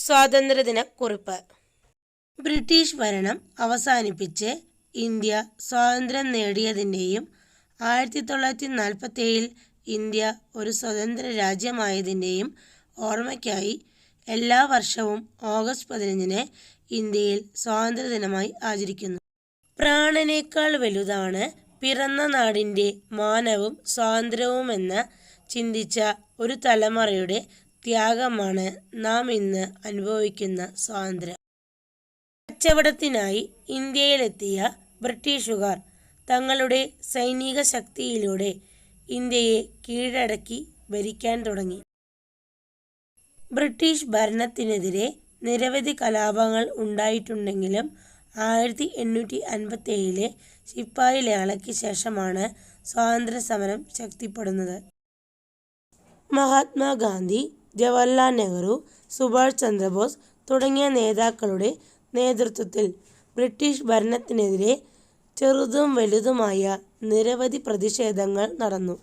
സ്വാതന്ത്ര്യദിന കുറിപ്പ് ബ്രിട്ടീഷ് ഭരണം അവസാനിപ്പിച്ച് ഇന്ത്യ സ്വാതന്ത്ര്യം നേടിയതിന്റെയും ആയിരത്തി തൊള്ളായിരത്തി നാൽപ്പത്തേഴിൽ ഇന്ത്യ ഒരു സ്വതന്ത്ര രാജ്യമായതിന്റെയും ഓർമ്മയ്ക്കായി എല്ലാ വർഷവും ഓഗസ്റ്റ് പതിനഞ്ചിന് ഇന്ത്യയിൽ സ്വാതന്ത്ര്യദിനമായി ആചരിക്കുന്നു. പ്രാണനേക്കാൾ വലുതാണ് പിറന്ന നാടിന്റെ മാനവും സ്വാതന്ത്ര്യവുമെന്ന് ചിന്തിച്ച ഒരു തലമുറയുടെ ത്യാഗമാണ് നാം ഇന്ന് അനുഭവിക്കുന്ന സ്വാതന്ത്ര്യം. കച്ചവടത്തിനായി ഇന്ത്യയിലെത്തിയ ബ്രിട്ടീഷുകാർ തങ്ങളുടെ സൈനിക ശക്തിയിലൂടെ ഇന്ത്യയെ കീഴടക്കി ഭരിക്കാൻ തുടങ്ങി. ബ്രിട്ടീഷ് ഭരണത്തിനെതിരെ നിരവധി കലാപങ്ങൾ ഉണ്ടായിട്ടുണ്ടെങ്കിലും ആയിരത്തി എണ്ണൂറ്റി അൻപത്തേഴിലെ ശിപ്പായി ലേളയ്ക്ക് ശേഷമാണ് സ്വാതന്ത്ര്യ സമരം ശക്തിപ്പെടുന്നത്. മഹാത്മാഗാന്ധി ജവഹർലാൽ നെഹ്റു സുഭാഷ് ചന്ദ്രബോസ് തുടങ്ങിയ നേതാക്കളുടെ നേതൃത്വത്തിൽ ബ്രിട്ടീഷ് ഭരണത്തിനെതിരെ ചെറുതും വലുതുമായ നിരവധി പ്രതിഷേധങ്ങൾ നടന്നു.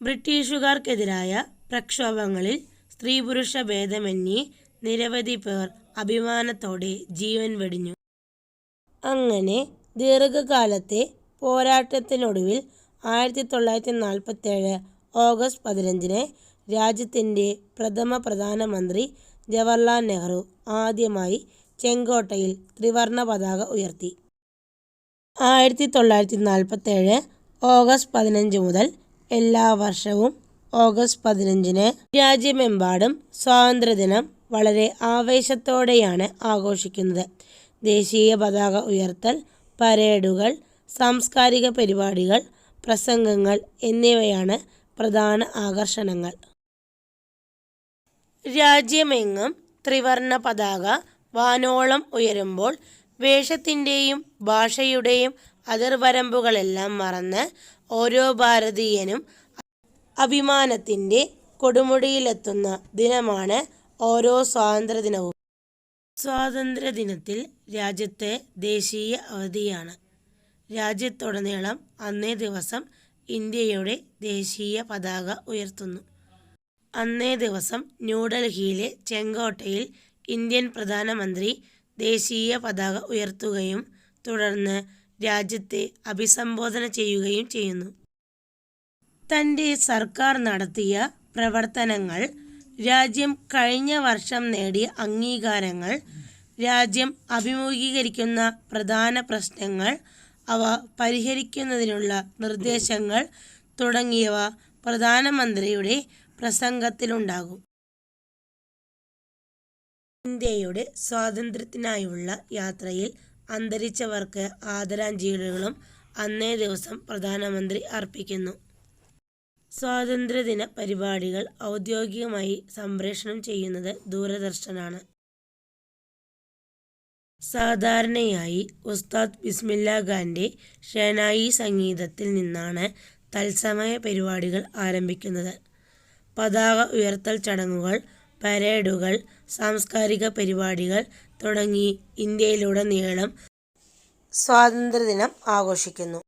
ബ്രിട്ടീഷുകാർക്കെതിരായ പ്രക്ഷോഭങ്ങളിൽ സ്ത്രീ പുരുഷ ഭേദമന്യേ നിരവധി പേർ അഭിമാനത്തോടെ ജീവൻ വെടിഞ്ഞു. അങ്ങനെ ദീർഘകാലത്തെ പോരാട്ടത്തിനൊടുവിൽ ആയിരത്തി തൊള്ളായിരത്തി നാൽപ്പത്തേഴ് ഓഗസ്റ്റ് പതിനഞ്ചിന് രാജ്യത്തിന്റെ പ്രഥമ പ്രധാനമന്ത്രി ജവഹർലാൽ നെഹ്റു ആദ്യമായി ചെങ്കോട്ടയിൽ ത്രിവർണ പതാക ഉയർത്തി. ആയിരത്തി തൊള്ളായിരത്തി നാൽപ്പത്തേഴ് ഓഗസ്റ്റ് പതിനഞ്ച് മുതൽ എല്ലാ വർഷവും ഓഗസ്റ്റ് പതിനഞ്ചിന് രാജ്യമെമ്പാടും സ്വാതന്ത്ര്യദിനം വളരെ ആവേശത്തോടെയാണ് ആഘോഷിക്കുന്നത്. ദേശീയ പതാക ഉയർത്തൽ പരേഡുകൾ സാംസ്കാരിക പരിപാടികൾ പ്രസംഗങ്ങൾ എന്നിവയാണ് പ്രധാന ആകർഷണങ്ങൾ. രാജ്യമെങ്ങും ത്രിവർണ പതാക വാനോളം ഉയരുമ്പോൾ വേഷത്തിന്റെയും ഭാഷയുടെയും അതിർവരമ്പുകളെല്ലാം മറന്ന് ഓരോ ഭാരതീയനും അഭിമാനത്തിന്റെ കൊടുമുടിയിലെത്തുന്ന ദിനമാണ് ഓരോ സ്വാതന്ത്ര്യദിനവും. സ്വാതന്ത്ര്യദിനത്തിൽ രാജ്യത്തെ ദേശീയ അവധിയാണ്. രാജ്യത്തുടനീളം അന്നേ ദിവസം ഇന്ത്യയുടെ ദേശീയ പതാക ഉയർത്തുന്നു. അന്നേ ദിവസം ന്യൂഡൽഹിയിലെ ചെങ്കോട്ടയിൽ ഇന്ത്യൻ പ്രധാനമന്ത്രി ദേശീയ പതാക ഉയർത്തുകയും തുടർന്ന് രാജ്യത്തെ അഭിസംബോധന ചെയ്യുകയും ചെയ്യുന്നു. തന്റെ സർക്കാർ നടത്തിയ പ്രവർത്തനങ്ങൾ രാജ്യം കഴിഞ്ഞ വർഷം നേടിയ അംഗീകാരങ്ങൾ രാജ്യം അഭിമുഖീകരിക്കുന്ന പ്രധാന പ്രശ്നങ്ങൾ അവ പരിഹരിക്കുന്നതിനുള്ള നിർദ്ദേശങ്ങൾ തുടങ്ങിയവ പ്രധാനമന്ത്രിയുടെ പ്രസംഗത്തിലുണ്ടാകും. ഇന്ത്യയുടെ സ്വാതന്ത്ര്യത്തിനായുള്ള യാത്രയിൽ അന്തരിച്ചവർക്ക് ആദരാഞ്ജലികളും അന്നേ ദിവസം പ്രധാനമന്ത്രി അർപ്പിക്കുന്നു. സ്വാതന്ത്ര്യദിന പരിപാടികൾ ഔദ്യോഗികമായി സംപ്രേഷണം ചെയ്യുന്നത് ദൂരദർശനാണ്. സാധാരണയായി ഉസ്താദ് ബിസ്മില്ലാ ഖാന്റെ ഷെനായി സംഗീതത്തിൽ നിന്നാണ് തത്സമയ പരിപാടികൾ ആരംഭിക്കുന്നത്. പതാക ഉയർത്തൽ ചടങ്ങുകൾ പരേഡുകൾ സാംസ്കാരിക പരിപാടികൾ തുടങ്ങി ഇന്ത്യയിലുടനീളം സ്വാതന്ത്ര്യദിനം ആഘോഷിക്കുന്നു.